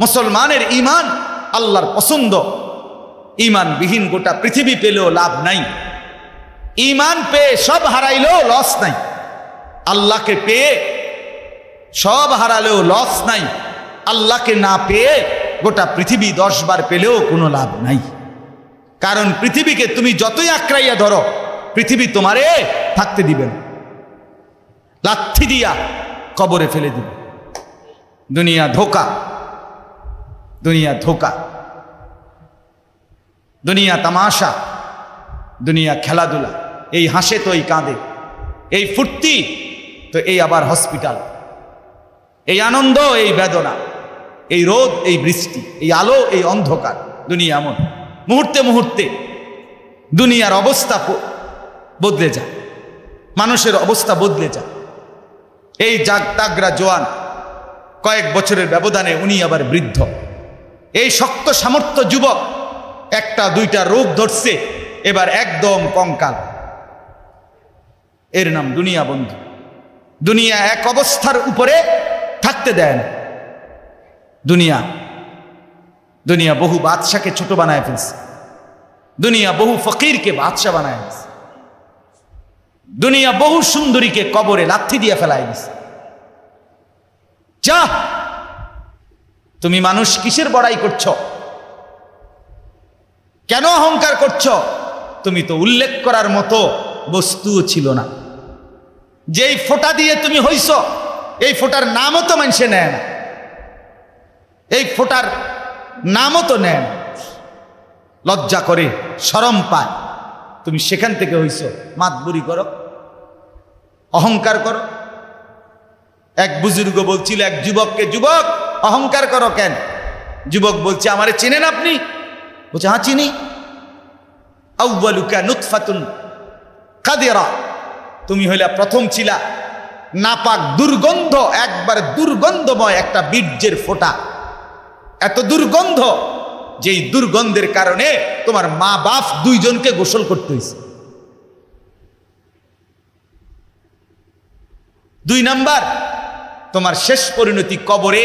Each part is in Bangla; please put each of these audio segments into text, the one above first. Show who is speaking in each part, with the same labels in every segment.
Speaker 1: মুসলমানের ইমান আল্লাহর পছন্দ। ইমানবিহীন গোটা পৃথিবী পেলেও লাভ নাই। ইমান পেয়ে সব হারাইলেও লস নাই। আল্লাহকে পেয়ে সব হারালেও লস নাই। আল্লাহকে না পেয়ে গোটা পৃথিবী দশ বার পেলেও কোনো লাভ নাই। কারণ পৃথিবীকে তুমি যতই আঁকড়াইয়া ধরো, পৃথিবী তোমারে থাকতে দিবে না। লাথি দিয়া কবরে ফেলে দিবে। দুনিয়া ধোকা। দুনিয়া ধোকা, দুনিয়া তামাশা, দুনিয়া খেলাধুলা, এই হাসে তো এই কাঁদে, এই ফুর্তি তো এই আবার হসপিটাল, এই আনন্দ, এই বেদনা, এই রোদ, এই বৃষ্টি, এই আলো, এই অন্ধকার, দুনিয়া এমন। মুহূর্তে মুহূর্তে দুনিয়ার অবস্থা বদলে যায়, মানুষের অবস্থা বদলে যায়। এই জাগ তাগরা জোয়ান কয়েক বছরের ব্যবধানে উনি আবার বৃদ্ধ। এই শক্ত সামর্থ্য যুবক একটা দুইটা রোগ ধরছে, এবার একদম কঙ্কাল। এর নাম দুনিয়া বন্ধু। দুনিয়া এক অবস্থার উপরে থাকতে দেয় না। দুনিয়া দুনিয়া বহু বাদশাকে ছোট বানায় ফেলছে। দুনিয়া বহু ফকিরকে বাদশাহ বানায় ফেলছে। দুনিয়া বহু সুন্দরীকে কবরে লাথি দিয়ে ফেলায় দিছে। যা তুমি মানুষ কিসের বড়াই করছ? কেন অহংকার করছ? তুমি তো উল্লেখ করার মতো বস্তুও ছিল না। যেই ফোঁটা দিয়ে তুমি হইছ, এই ফোঁটার নামও তো মানুষে নেয় না। এই ফোঁটার নামও তো নেয় না। লজ্জা করে সরম পায়। তুমি সেখান থেকে হইছ মাতবুরি করো, অহংকার করো। এক বুজুর্গ বলছিল, এক যুবককে, যুবক অহংকার করো কেন? যুবক বলছে, আমারে চেনেন আপনি? বলছে হ্যাঁ চিনি। আউ্বালুকা নুৎফাতুন কাদেরা। তুমি হইলা প্রথম ছিলা। নাপাক দুর্গন্ধ, একবার দুর্গন্ধময় একটা বীর্যের ফোঁটা। এত দুর্গন্ধ যেই দুর্গন্ধের কারণে তোমার মা বাপ দুইজনকে গোসল করতে হয়েছে দুই নাম্বার, তোমার শেষ পরিণতি কবরে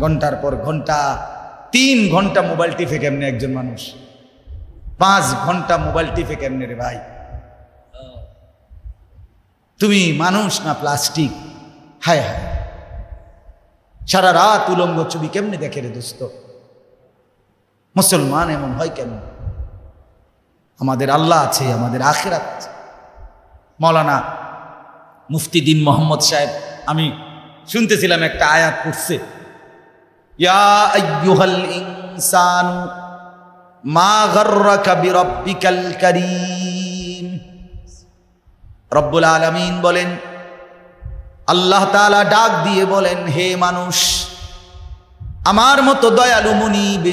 Speaker 1: ঘণ্টার পর ঘণ্টা, তিন ঘণ্টা মোবাইল টিপে কেমনে একজন মানুষ? পাঁচ ঘণ্টা মোবাইল টিপে কেমনে রে ভাই? তুমি মানুষ না প্লাস্টিক? হায় হায়। সারা রাত উলঙ্গ ছবি কেমনে দেখে রে দোস্ত? মুসলমান এমন হয় কেন? আমাদের আল্লাহ আছে, আমাদের আখেরাত। মৌলানা মুফতি দিন মোহাম্মদ সাহেব, আমি শুনতেছিলাম একটা আয়াত পড়ছে। রব্বুল আলামিন বলেন, আল্লাহ তাআলা ডাক দিয়ে বলেন, হে মানুষ, আমার মতো দয়ালু মুনিব,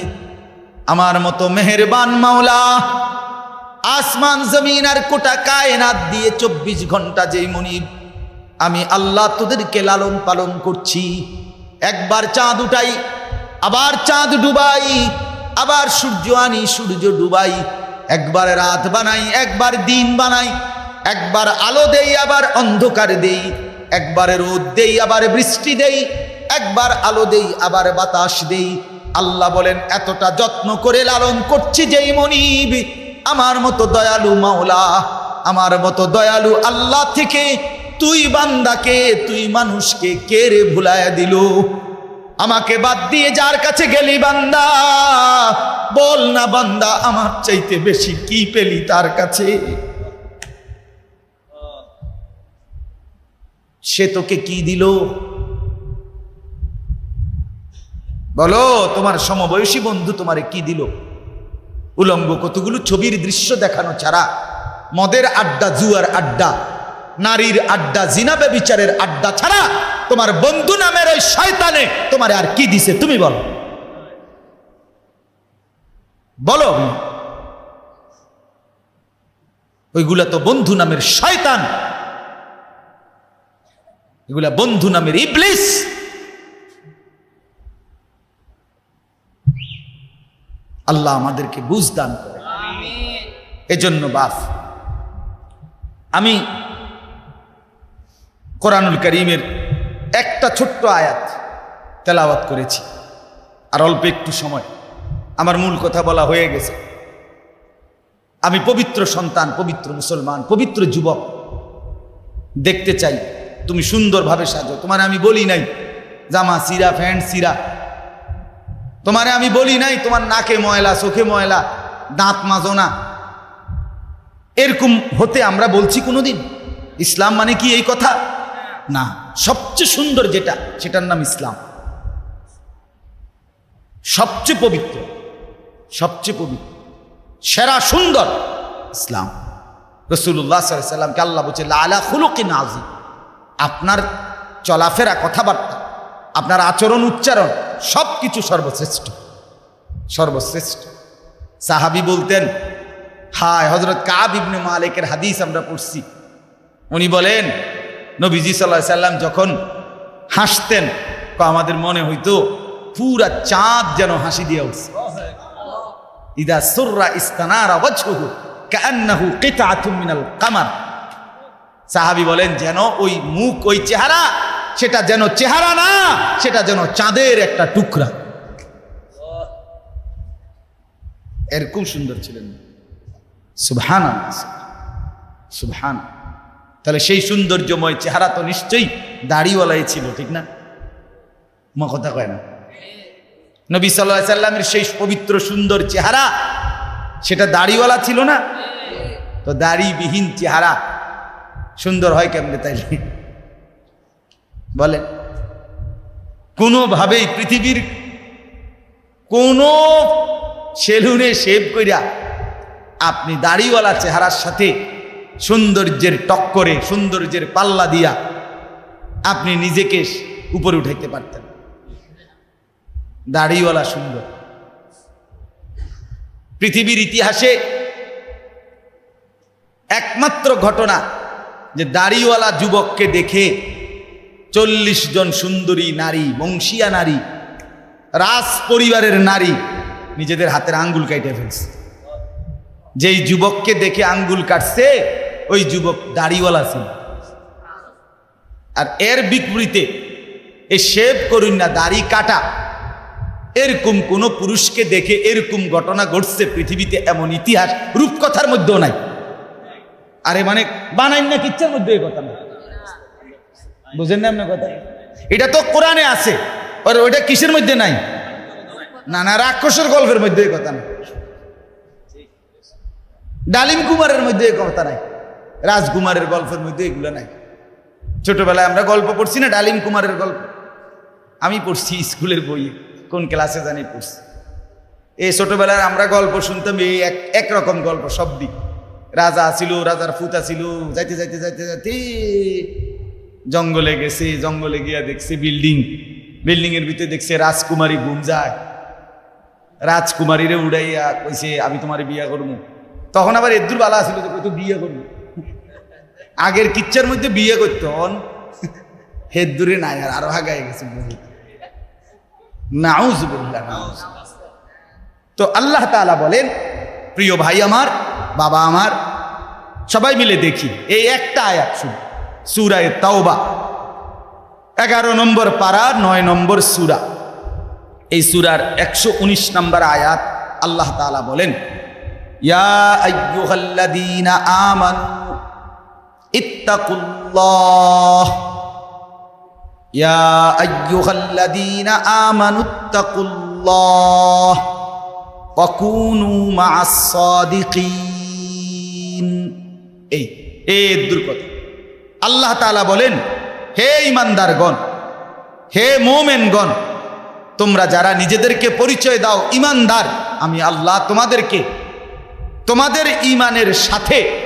Speaker 1: আমার মতো মেহেরবান মাওলা, আসমান, জমিন আর কোটা কায়নাত দিয়ে চব্বিশ ঘণ্টা যেই মুনিব, আমি আল্লাহ তোদেরকে লালন পালন করছি। একবার চাঁদ উঠাই, আবার চাঁদ ডুবাই, আবার সূর্য আনি, সূর্য ডুবাই। একবার রাত বানাই, একবার দিন বানাই, একবার আলো দেই, আবার অন্ধকার দেই। একবার রোদ দেই, আবার বৃষ্টি দেই, একবার আলো দেই, আবার বাতাস দেই। আল্লাহ বলেন, এতটা যত্ন করে লালন করছি যেই মনিব। আমার মতো দয়ালু মাওলা, আমার মতো দয়ালু আল্লাহ থেকে তুই বান্দাকে, তুই মানুষকে কে রে ভুলায় দিল? আমাকে বাদ দিয়ে যার কাছে গেলি বান্দা, বল না বান্দা, আমার চাইতে বেশি কি পেলি তার কাছে? সে তোকে কি দিল? বলো, তোমার সমবয়সী বন্ধু তোমারে কি দিল? উলঙ্গ কতগুলো ছবির দৃশ্য দেখানো ছাড়া, মদের আড্ডা, জুয়ার আড্ডা নারীর আড্ডা জিনাবে বিচারের আড্ডা ছাড়া তোমার বন্ধু নামের ওই শয়তানে তোমার আর কি দিছে তুমি বলো। বলো। ওইগুলা তো বন্ধু নামের শয়তান। এগুলা বন্ধু নামের ইবলিস। আল্লাহ আমাদেরকে বুঝ দান করে এজন্য বাফ আমি কোরআনুল করিমের একটা ছোট্ট আয়াত তেলাওয়াত করেছি। আর অল্প একটু সময়। আমার মূল কথা বলা হয়ে গেছে। আমি পবিত্র সন্তান, পবিত্র মুসলমান, পবিত্র যুবক। দেখতে চাই, তুমি সুন্দরভাবে সাজো। তোমার আমি বলি নাই, জামা সিরা, প্যান্ট সিরা। তোমারে আমি বলি নাই, তোমার নাকে ময়লা, চোখে ময়লা, দাঁত মাজো না এরকম হতে আমরা বলছি কোনোদিন। ইসলাম মানে কি এই কথা? না, সবচেয়ে সুন্দর যেটা, সেটার নাম ইসলাম। সবচেয়ে পবিত্র সবচেয়ে পবিত্র, সেরা, সুন্দর ইসলাম। রসুল্লাহ সাল্লামকে আল্লাহ বলছে লালা খুলুকি নাজি আপনার চলাফেরা, কথাবার্তা, আপনার আচরণ, উচ্চারণ সব কিছু সর্বশ্রেষ্ঠ সর্বশ্রেষ্ঠ। সাহাবি বলতেন, হায় হজরত কাব ইবনে মালিকের হাদিস আমরা পড়ছি। উনি বলেন নবীজি সাল্লাহ সাল্লাম যখন হাসতেন আমাদের মনে হইতো পুরা চাঁদ যেন হাসি দিয়ে উঠছে। ইদা সুররা ইস্তানারা ওয়াজহুহু কান্নাহু কিতাআতুম মিনাল কামার। সাহাবী বলেন, যেন ওই মুখ, ওই চেহারা, সেটা যেন চেহারা না, সেটা যেন চাঁদের একটা টুকরা। এরকম সুন্দর ছিলেন। সুবহান সুবহান তাহলে সেই সৌন্দর্যময় চেহারা তো নিশ্চয়ই দাড়িওয়ালাই ছিল, ঠিক না? মা কথা কয় না। নবী সাল্লাহ সাল্লামের সেই পবিত্র সুন্দর চেহারা, সেটা দাড়িওয়ালা ছিল না? তো দাড়িবিহীন চেহারা সুন্দর হয় কেমনে তাইলে? বলেন, কোনোভাবেই পৃথিবীর কোনো সেলুনে শেভ কইরা আপনি দাড়িওয়ালা চেহারার সাথে সৌন্দর্যের টক্করে, সৌন্দর্যের পাল্লা দিয়া আপনি নিজেকে উপরে উঠাইতে পারতেন। দাড়িওয়ালা সুন্দর। পৃথিবীর ইতিহাসে একমাত্র ঘটনা যে দাড়িওয়ালা যুবককে দেখে চল্লিশ জন সুন্দরী নারী, বংশিয়া নারী, রাজ পরিবারের নারী নিজেদের হাতের আঙ্গুল কাইটে ফেলছে। যেই যুবককে দেখে আঙ্গুল কাটছে ওই যুবক দাড়িওয়ালা ছিল। আর এর বিপরীতে এ শেভ করুন না, দাড়ি কাটা। এরকম কোন পুরুষকে দেখে এরকম ঘটনা ঘটছে পৃথিবীতে এমন ইতিহাস, রূপকথার মধ্যেও নাই। আরে মানে বানাইন না কিচ্ছার মধ্যে কথা না বুঝেন না আপনার কথা? এটা তো কোরআনে আছে, আর ওইটা কিসের মধ্যে নাই? নানা রাক্ষসের গল্পের মধ্যে কথা না ডালিম কুমারের মধ্যে কথা নাই। রাজকুমারের গল্পের মধ্যে এগুলো নাই। ছোটবেলায় আমরা গল্প পড়ছি না, ডালিম কুমারের গল্প। আমি পড়ছি স্কুলের বইয়ে, কোন ক্লাসে জানি পড়ছি। এই ছোটবেলায় আমরা গল্প শুনতাম, এই এক একরকম গল্প সব দিক। রাজা ছিল রাজার ফুতা ছিল যাইতে যাইতে যাইতে যাইতে, জঙ্গলে গেছে, জঙ্গলে গিয়া দেখছে বিল্ডিং। বিল্ডিং এর ভিতরে দেখছে রাজকুমারী ঘুম যায়। রাজকুমারীরে উড়াইয়া কইছে, আমি তোমার বিয়া করব তখন আবার এদুর বালা ছিল যে কইতো বিয়ে করব আগের কিচ্ছার মধ্যে বিয়ে করতো। হেদুরে নাই আর আরও হাগায় গেছে নাউজ নাউজুবিল্লাহ নাউজ তো আল্লাহ তাআলা বলেন, প্রিয় ভাই আমার, বাবা আমার, সবাই মিলে দেখি, এই একটা আয়াত শুন। সুরায় তাওবা। এগারো নম্বর পাড়া নয় নম্বর সুরা। এই সুরার একশো উনিশ নম্বর আয়াত আল্লাহ তাআলা বলেন, ইয়া আমানু ইত্তাকুল্লাহ। ইয়া আইয়ুহাল্লাযীনা আমানুত্তাকুল্লাহ ওয়া কুনু মাআস সাদিকিন। এই, এ কথা। আল্লাহ তাআলা বলেন, হে ইমানদারগণ হে মোমেনগণ, তোমরা যারা নিজেদেরকে পরিচয় দাও ইমানদার আমি আল্লাহ তোমাদেরকে, তোমাদের ইমানের সাথে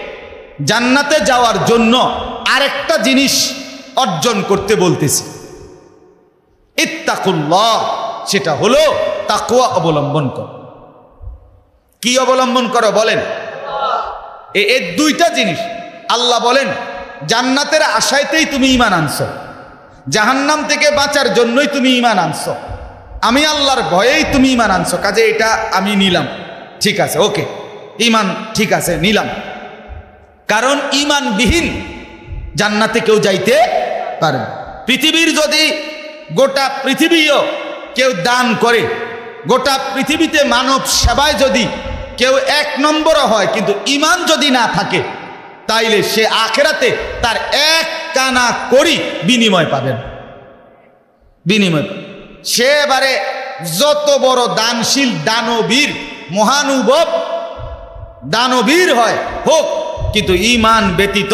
Speaker 1: জান্নাতে যাওয়ার জন্য আরেকটা জিনিস অর্জন করতে বলতেছি। ইত্তাকুল্লাহ, সেটা হলো তাকুয়া অবলম্বন কর। কি অবলম্বন করো বলেন? এর দুইটা জিনিস। আল্লাহ বলেন, জান্নাতের আশাইতেই তুমি ইমান আনছো। জাহান্নাম থেকে বাঁচার জন্যই তুমি ইমান আনছো। আমি আল্লাহর ভয়েই তুমি ইমান আনছো। কাজে এটা আমি নিলাম। ঠিক আছে, ওকে। ইমান ঠিক আছে, নিলাম। কারণ ইমানবিহীন জান্নাতে কেউ যাইতে পারে পৃথিবীর যদি গোটা পৃথিবীও কেউ দান করে, গোটা পৃথিবীতে মানব সেবায় যদি কেউ এক নম্বরও হয়, কিন্তু ইমান যদি না থাকে, তাইলে সে আখেরাতে তার এক কানা করি বিনিময় পাবেন বিনিময় সে এবারে যত বড় দানশীল দানবীর, মহানুভব, দানবীর হয়, হোক কিন্তু ইমান ব্যতীত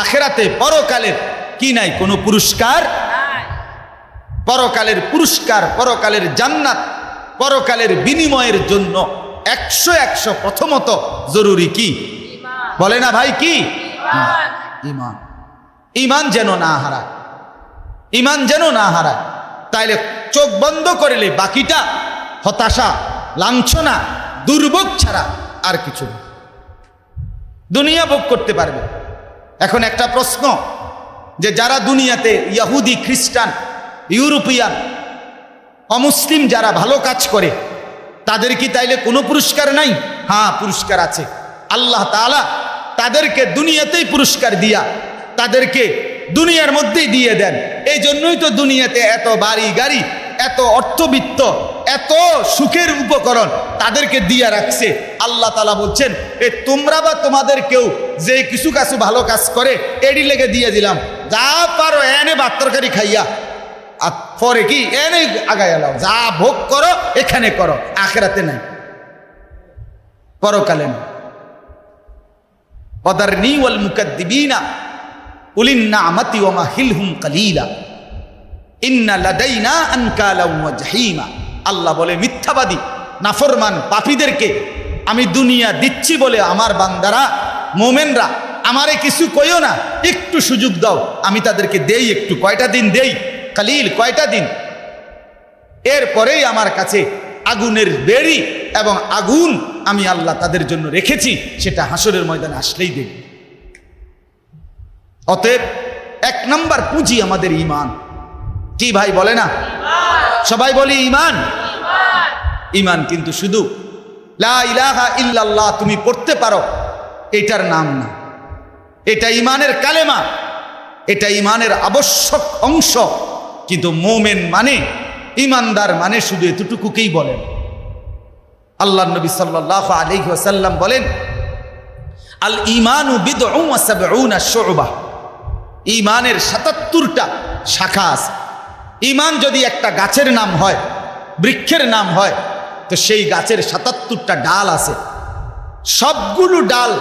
Speaker 1: আখেরাতে পরকালের কি নাই? কোনো পুরস্কার? পরকালের পুরস্কার পরকালের জান্নাত পরকালের বিনিময়ের জন্য একশো একশো প্রথমত জরুরি কি? বলে না ভাই কি? ইমান ইমান যেন না হারায়। ইমান যেন না হারায়। তাইলে চোখ বন্ধ করলে বাকিটা হতাশা লাঞ্ছনা দুর্ভোগ ছাড়া আর কিছু না। দুনিয়া ভোগ করতে পারবে। এখন একটা প্রশ্ন, যে যারা দুনিয়াতে ইয়াহুদি খ্রিস্টান, ইউরোপিয়ান, অমুসলিম যারা ভালো কাজ করে, তাদের কি তাইলে কোনো পুরস্কার নাই? হ্যাঁ পুরস্কার আছে। আল্লাহ তাআলা তাদেরকে দুনিয়াতেই পুরস্কার দিয়া তাদেরকে দুনিয়ার মধ্যেই দিয়ে দেন। এই জন্যই তো দুনিয়াতে এত বাড়ি গাড়ি এত অর্থবিত্ত, এত সুখের উপকরণ তাদেরকে দিয়া রাখছে। আল্লাহ তালা বলছেন, এ তোমরা বা তোমাদের কেউ যে কিছু কাছু ভালো কাজ করে এডি লেগে দিয়ে দিলাম। যা পারো এনে ভাত তরকারি খাইয়া। আর পরে কি? এনে আগায় এলাও যা ভোগ করো, এখানে করো। আখেরাতে নাই। পরকালে না পদারনি ওয়াল মুকাদ্দিবিনা। উলিন্না আমাতি ওমা হিলহুম কালিলা। আল্লাহ বলে, মিথ্যাবাদী, নাফরমান পাপীদেরকে আমি দুনিয়া দিচ্ছি বলে আমার বান্দারা, মোমেনরা, আমারে কিছু কইও না। একটু সুযোগ দাও, আমি তাদেরকে দেই, একটু কয়টা দিন দেই, কালিল কয়টা দিন? এরপরেই আমার কাছে আগুনের বেড়ি এবং আগুন আমি আল্লাহ তাদের জন্য রেখেছি, সেটা হাসরের ময়দানে আসলেই দেখব অতএব এক নাম্বার পুঁজি আমাদের ইমান কি ভাই, বলে না? সবাই বলি ইমান ইমান কিন্তু শুধু, লা ইল্লাল্লাহ তুমি পড়তে পারো, এটার নাম না। এটা ইমানের কালেমা, এটা ইমানের আবশ্যক অংশ। কিন্তু মোমেন মানে ইমানদার মানে শুধু এতটুকুকেই বলেন। আল্লাহ নবী সাল্লাহ আলাইহি ওয়াসাল্লাম বলেন, আল ইমানু ইমানের সাতাত্তরটা শাখা আছে। ইমান যদি একটা গাছের নাম হয়, বৃক্ষের নাম হয়, তো সেই গাছের সাতাত্তরটা ডাল আছে। সবগুলো ডাল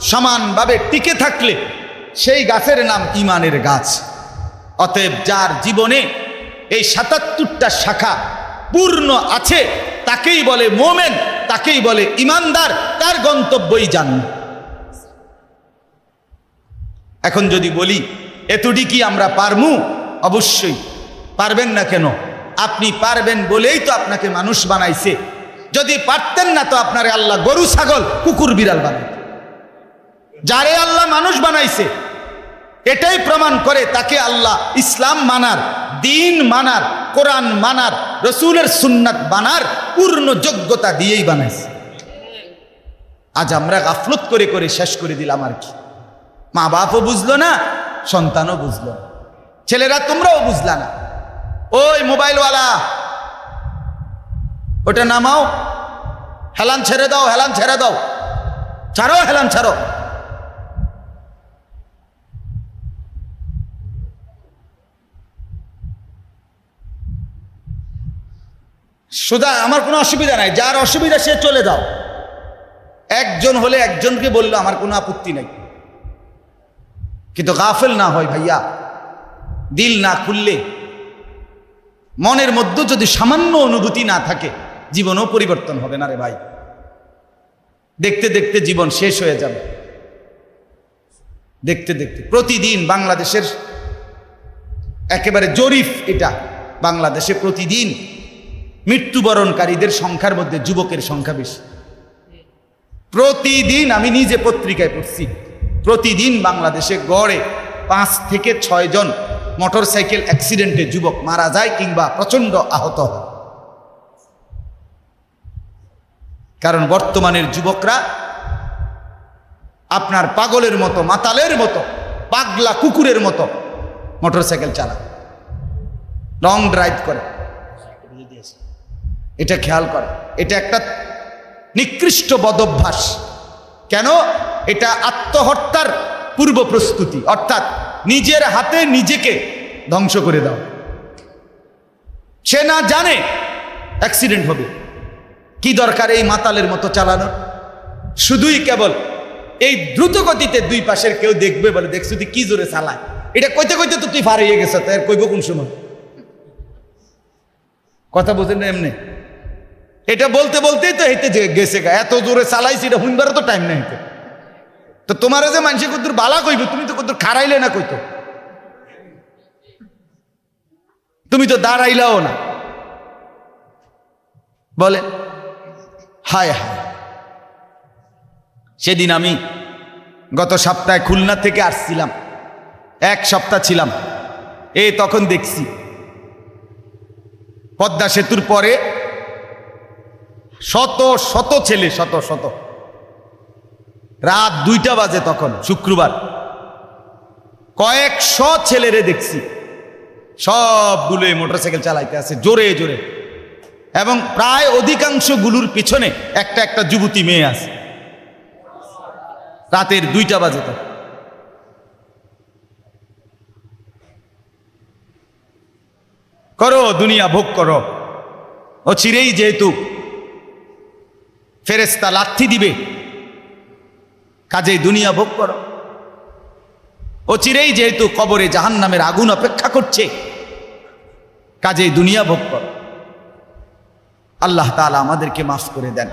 Speaker 1: সমানভাবে টিকে থাকলে সেই গাছের নাম ইমানের গাছ। অতএব যার জীবনে এই সাতাত্তরটা শাখা পূর্ণ আছে, তাকেই বলে মোমেন, তাকেই বলে ইমানদার, তার গন্তব্যই জান্নাত। এখন যদি বলি, এতটি কি আমরা পারমু? অবশ্যই। পারবেন না কেন? আপনি পারবেন বলেই তো আপনাকে মানুষ বানাইছে। যদি পারতেন না তো আপনারে আল্লাহ গরু, ছাগল, কুকুর, বিড়াল বানাই যারে আল্লাহ মানুষ বানাইছে, এটাই প্রমাণ করে তাকে আল্লাহ ইসলাম মানার, দিন মানার, কোরআন মানার, রসুলের সুন্নাত বানার পূর্ণ যোগ্যতা দিয়েই বানাইছে। আজ আমরা গাফলত করে করে শেষ করে দিলাম আর কি। মা বাপও বুঝলো না, সন্তানও বুঝলো ছেলেরা তোমরাও বুঝলা না। ওই মোবাইলওয়ালা। ওটা নামাও। হেলান ছেড়ে দাও, হেলান ছেড়ে দাও। ছাড়ো, হেলান ছাড়ো। সুদা আমার কোনো অসুবিধা নাই। যার অসুবিধা সে চলে দাও একজন হলে একজনকে বলল, আমার কোনো আপত্তি নাই। কিন্তু গাফেল না হয় ভাইয়া। দিল না খুললে। মনের মধ্যে যদি সামান্য অনুভূতি না থাকে, জীবনও পরিবর্তন হবে না রে ভাই। দেখতে দেখতে জীবন শেষ হয়ে যাবে। দেখতে দেখতে প্রতিদিন বাংলাদেশের একেবারে জরিফ এটা। বাংলাদেশে প্রতিদিন মৃত্যুবরণকারীদের সংখ্যার মধ্যে যুবকের সংখ্যা বেশি। প্রতিদিন আমি নিজে পত্রিকায় পড়ছি। প্রতিদিন বাংলাদেশে গড়ে পাঁচ থেকে ছয় জন মোটর সাইকেল অ্যাক্সিডেন্টে যুবক মারা যায় কিংবা প্রচণ্ড আহত হয়। কারণ বর্তমানের যুবকরা আপনার পাগলের মতো, মাতালের মতো, পাগলা কুকুরের মতো মোটরসাইকেল চালায়। লং ড্রাইভ করে। এটা খেয়াল করে। এটা একটা নিকৃষ্ট বদভ্যাস। কেন? এটা আত্মহত্যার পূর্ব প্রস্তুতি। অর্থাৎ নিজের হাতে নিজেকে ধ্বংস করে দাও। সে না জানে অ্যাক্সিডেন্ট হবে। কি দরকার এই মাতালের মতো চালানো শুধুই কেবল এই দ্রুত গতিতে দুই পাশের কেউ দেখবে বলে দেখছ তুই কি জোরে চালায়। এটা কইতে কইতে তো তুই ফার হয়ে গেছ, তাই কইব কোন সময়? কথা বোঝেন না এমনি? এটা বলতে বলতেই তো হেঁটে গেছে এত জোরে চালাইছি, এটা হুইনবারও তো টাইম নেই তো তোমার যে মানুষে কদ্দুর বালা কইব, তুমি তো কদ্দুর খারাইলে না কইতো? তুমি তো দাঁড়াইলাও না। বলে, হায় হায়। সেদিন আমি গত সপ্তাহে খুলনা থেকে আসছিলাম, এক সপ্তাহ ছিলাম, এ তখন দেখছি। পদ্মা সেতুর পরে শত শত ছেলে, শত শত। রাত দুইটা বাজে তখন, শুক্রবার। কয়েকশো ছেলেরে দেখছি। সবগুলো মোটরসাইকেল চালাইতে আছে, জোরে জোরে। এবং প্রায় অধিকাংশগুলোর পিছনে একটা একটা যুবতী মেয়ে আছে। রাতের দুইটা বাজে তো করো, দুনিয়া ভোগ করো। ও চিরেই যেহেতু ফেরেস্তা লাথি দিবে কাজেই দুনিয়া ভোগ করো। ও চিরেই যেহেতু কবরে জাহান নামের আগুন অপেক্ষা করছে, কাজেই দুনিয়া ভোগ করো। আল্লাহ তালা আমাদেরকে মাফ করে দেন।